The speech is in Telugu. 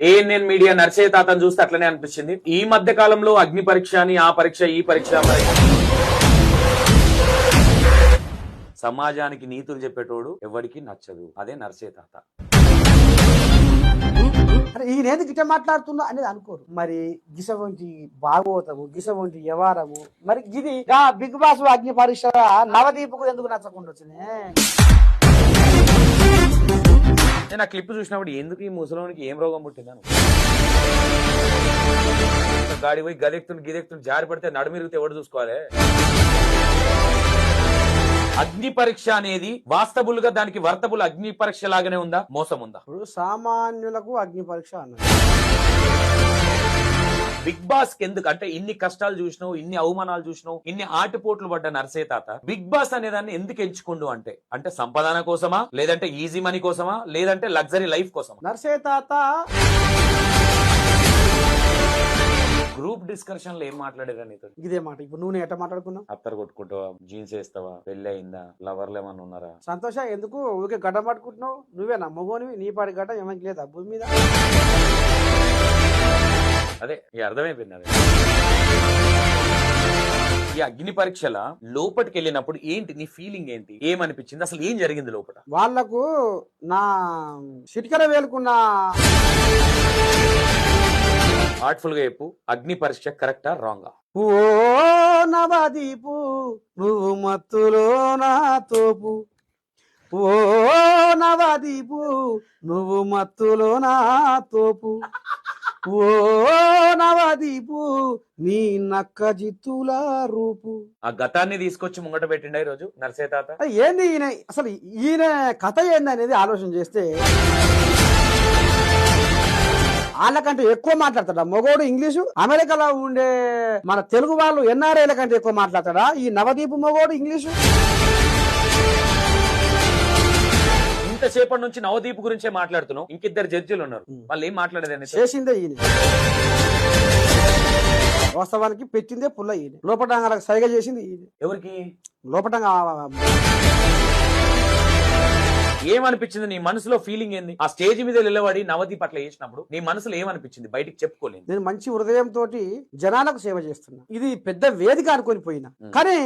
ఏఎన్ఎన్ మీడియా నర్సయ్య తాతను చూస్తే అట్లనే అనిపించింది. ఈ మధ్య కాలంలో అగ్ని పరీక్ష అని ఆ పరీక్ష ఈ పరీక్ష సమాజానికి నీతులు చెప్పేటోడు ఎవరికి నచ్చదు. అదే నర్సయ్య తాత. ఈయనేది ఈయన మాట్లాడుతున్నా అనేది అనుకోరు. మరి గిస వంటి భాగవతము గిస వంటి వ్యవహారము మరి ఇది బిగ్ బాస్ అగ్ని పరీక్ష నవదీపకు ఎందుకు నచ్చకుండా వచ్చింది? నేను క్లిప్ చూసినప్పుడు ఎందుకు ఈ ముసలోనికి ఏం రోగం పుట్టిందని గాడి పోయి గదెక్తుని గిదెక్తుండి జారి పడితే నడుమిరిగితే ఎవడు చూసుకోవాలి? అగ్ని పరీక్ష అనేది వాస్తవులుగా గా దానికి వర్తబుల్ అగ్ని పరీక్ష లాగానే ఉందా? మోసం ఉందా? ఇప్పుడు సామాన్యులకు అగ్ని పరీక్ష అన్నది. బిగ్ బాస్కి ఎందుకు అంటే ఇన్ని కష్టాలు చూసినావు ఇన్ని అవమానాలు చూసినావు ఇన్ని ఆటుపోట్లు పడ్డ నర్సే తాత. బిగ్ బాస్ అనే దాన్ని ఎందుకు ఎంచుకుండు అంటే? అంటే సంపాదన కోసమా? లేదంటే ఈజీ మనీ కోసమా? లేదంటే లగ్జరీ లైఫ్ కోసమా? నర్సే తాత గ్రూప్ డిస్కషన్లో ఏం మాట్లాడేదా నీతో? ఇదే మాట. ఇప్పుడు నువ్వు ఎట్లా మాట్లాడుకున్నావు? అత్తరు కొట్టుకుంటావా? జీన్స్ వేస్తావా? పెళ్ళి అయిందా? లవర్లు ఏమన్నా ఉన్నారా? సంతోష ఎందుకు ఊరికే గడ్డ పట్టుకుంటున్నావు? నువ్వేనా? మగోనివి నీ పాటి గడ్డ ఏమైనా లేదా? భూమి మీద? అదే ఈ అర్థమైపోయింది అదే. ఈ అగ్ని పరీక్షల లోపలికి వెళ్ళినప్పుడు ఏంటి నీ ఫీలింగ్ ఏంటి? ఏమనిపించింది? అసలు ఏం జరిగింది లోపల వాళ్ళకు నా చిటికర వేలుకున్న ఆర్ట్ఫుల్గా చెప్పు అగ్ని పరీక్ష కరెక్టా రాంగా? ఓ నవదీపు నువ్వు మత్తులో నా తోపు. ఓ నవదీపు నువ్వు మత్తులో నా తోపు. ఓ నవదీపు నీ నక్క జిత్తుల రూపు. ఆ గతాన్ని తీసుకొచ్చి ముంగట పెట్టిండ ఈ రోజు నర్సే తాత ఏంది ఈయన? అసలు ఈయన కథ ఏంది అనేది ఆలోచన చేస్తే వాళ్ళకంటే ఎక్కువ మాట్లాడతాడా? మగోడు ఇంగ్లీషు అమెరికాలో ఉండే మన తెలుగు వాళ్ళు ఎన్ఆర్ఐల కంటే ఎక్కువ మాట్లాడతాడా? ఈ నవదీపు మగోడు ఇంగ్లీషు? ఇంతసేపటి నుంచి నవదీప్ గురించే మాట్లాడుతున్నావు. ఇంకిద్దరు జడ్జిలు ఉన్నారు. వాళ్ళు ఏం మాట్లాడేది చేసిందే ఈయన. వాస్తవానికి పెట్టిందే పుల్ల ఈయన. లోపటంగా సైగ చేసింది ఈయన. ఎవరికి? లోపటంగా ఏమనిపించింది నీ మనసులో ఫీలింగ్ ఏంది? ఆ స్టేజ్ మీద నిలబడి నవదీప్ అట్లా చేసినప్పుడు నీ మనసులో ఏమనిపించింది? బయటికి చెప్పుకోలేదు. నేను మంచి హృదయం తోటి జనాలకు సేవ చేస్తున్నా. ఇది పెద్ద వేదిక అనుకొని పోయినా. కానీ